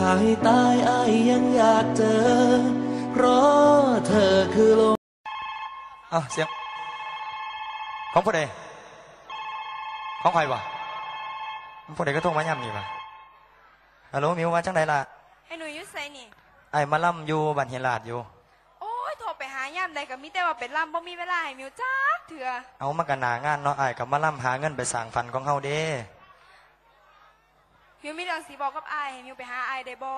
ขายตายอายยังอยากเจอ เพราะเธอคือลมอ้าวเสียง ของผู้ใดของใครวะผู้ใดก็โทรมาย่ำนี่วะฮัลโหลมิวว่าจังไดล่ะให้หนูอยุดใส่นี่ ไอ้มาล่ำอยู่บันเฮลาดอยู่ โอ้ยโทรไปหายามใดก็มีแต่ว่าเป็นลำบ่มีเวลาให้มิวจ้าเถื่อเอามากันหนางานเนาะไอ้กับมาล่ำหาเงินไปสั่งฟันของเฮาเด้ มิวมีเรื่องสีบอกกับอายให้มิวไปหาอายได้บ่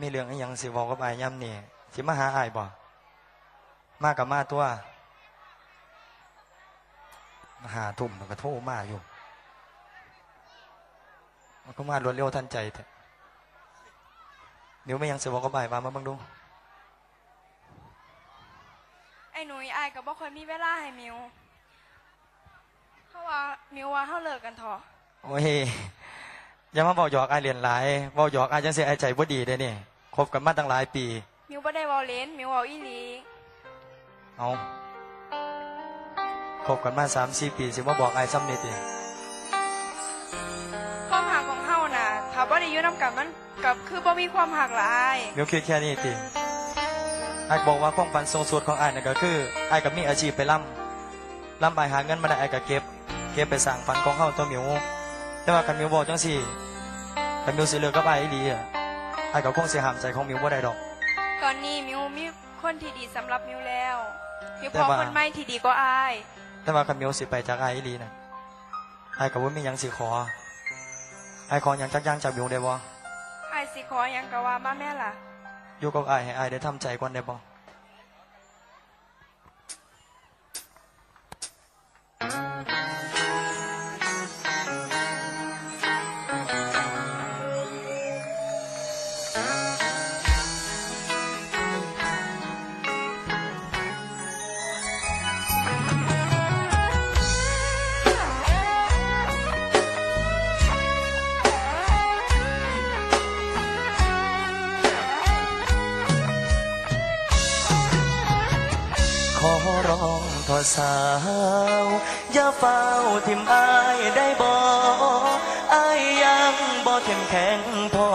มีเรื่องอีหยังสิบอกกับไอ้ย่ำนี่สิมาหาไอ้บ่มากับมาตัวมาหาทุ่มมันก็โทรมาอยู่ มันก็มารวดเร็วทันใจแท้มิวไม่ยังสิบอกกับไอ้มามาเบังดูไอ้หนุ่ยอายก็บ่ค่อยมีเวลาให้มิวเพราะว่ามิวว่าเฮาเลิกกันเถอะโอ้ย อย่ามาบอกหยอกไอายเรียนหลายบอกหยอกไอายจังเสียไอายใจบ่ดีเด้นี่คบกันมาตั้งหลายปี มิวบ่ได้เว้าเล่นมิวเว้าอีหลีเอาคบกันมาสามสี่ปีสิมาบอกไอายซ้ำนี่ติความหักของเฮาน่ะถ้าบ่ได้อยู่นํกันมันก็คือบ่มีความหักละอายเดี๋ยวคิดแค่นี้ติไอายบอกว่าความฝันสูงสุดของไอายนั่นก็คือไอายกับมีอาชีพไปล่ำล่ำไปหาเงินมาได้ไอายก็เก็บ เก็บไปสั่งฝันของเฮาตัวหมิวแต่ว่าคันหมิวบอกจังสี่ คันหมิวสิเลิกกับไอายอีหลีอะไอายก็คงสิห้ามใจของหมิวบ่ได้ดอก ตอนนี้มิวมีคนที่ดีสำหรับมิวแล้วมิวแต่พอว่าคนใหม่ที่ดีกว่าอาย แต่ว่าคันหมิวสิไปจากไอายอีหลีน่ะไอายก็บ่มีหยังสิขอไอายขอหยังจักอย่างจากหมิวได้บ่อายสิขอหยังก็ว่ามาแม่ล่ะอยู่กับอายให้อายได้ทำใจก่อนได้บ่ ขอร้องทอสาว อย่าเฝ้าทิมอายได้บ่อายยังบ่เข้มแข็งพอ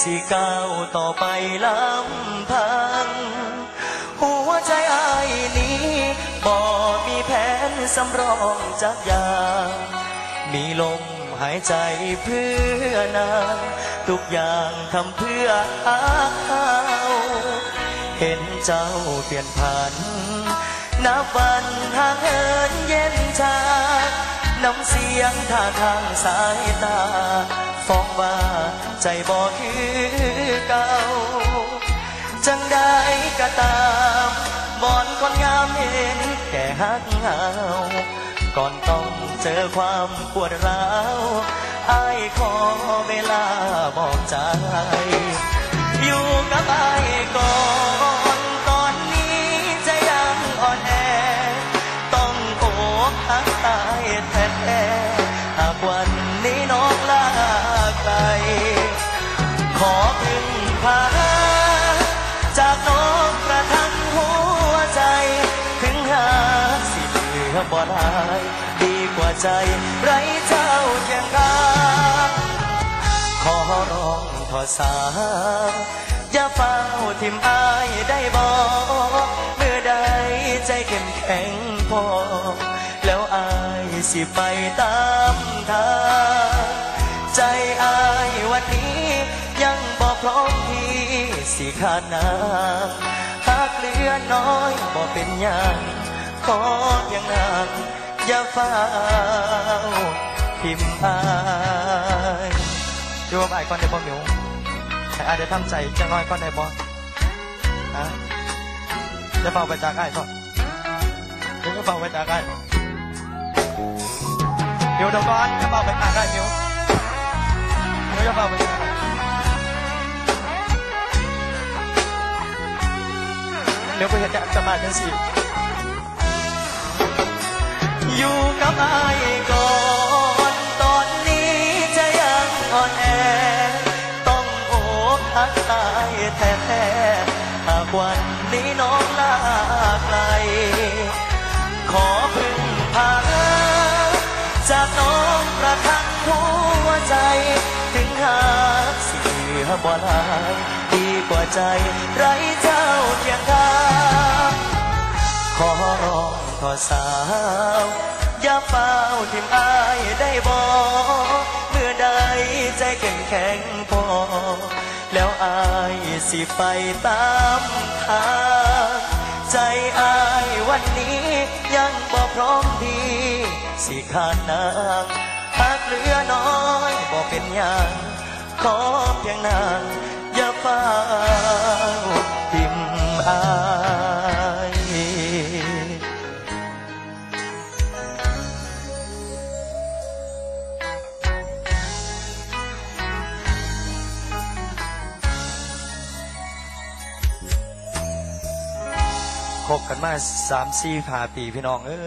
สิก้าวต่อไปลำพัง หัวใจอายนี้บ่มีแผนสำรองจักอย่างมีลมหายใจเพื่อนางทุกอย่างทำเพื่อหาเขา ห็นเจ้าเปลี่ยนผัน นับวันห่างเหินเย็นชา น้ำเสียงท่าทางสายตา ฟ้องว่าใจบ่คือเก่า จังได้ก็ตามบอนคนงามเห็นแก่ฮักเหาก่อนต้องเจอความปวดร้าวอายขอเวลาบอกใจ อยู่กับไอายก่อนตอนนี้ใจยังอ่อนแอ ต้องโอกหักตายแท้ๆหากวันนี้น้องลาไกลขอพึ่งพาจากน้องกระทั่งหัวใจ ถึงหาสิเหลือบ่ได้ดีกว่าใจไรเจ้าเคียงข้าง องทอสาอย่าเฝ้าทิมอายได้บอกเมื่อใดใจเข้มแข็งพอ แล้วอายสิไปตามทางใจอายวันนี้ยังบอกพร้อมที่สิขาดน้ำหากเหลือน้อยบ่เป็นหยังขอเพียงนางอย่าเฝ้าทิมอาย อยู่กับไอ้ก้อนได้บ่มิวไอ้ไอ้ได้ทำใจจะน้อยก้อนได้บ่ฮะจะเฝ้าไปจากไอ้ก่อนถึจะเฝ้าไปจากไอ้เดี๋วเดี๋ก่อนจะเฝ้าไปจากไอ้มิวเดี๋ยวจะเฝ้าไปจากไอ้เดี๋ยวไปเห็นจะมาจังสิ ไกล ขอพึ่งพาจากน้องประทังหัวใจ ถึงหากเสียบ่ลายดีกว่าใจไรเจ้าเคียงข้างขอร้องขอสาวอย่าเฝ้าทิมอายได้บ่เมื่อใดใจแข็งแข็งพอ แล้วอายสิไปตามทาง ใจอายวันนี้ยังบ่พร้อมดี สิขาดนางหากเหลือน้อยบ่เป็นอย่างขอเพียงนางอย่าเฝ้าพิมอาย บกันมาสามสี่ผ่าปีพี่น้องเออ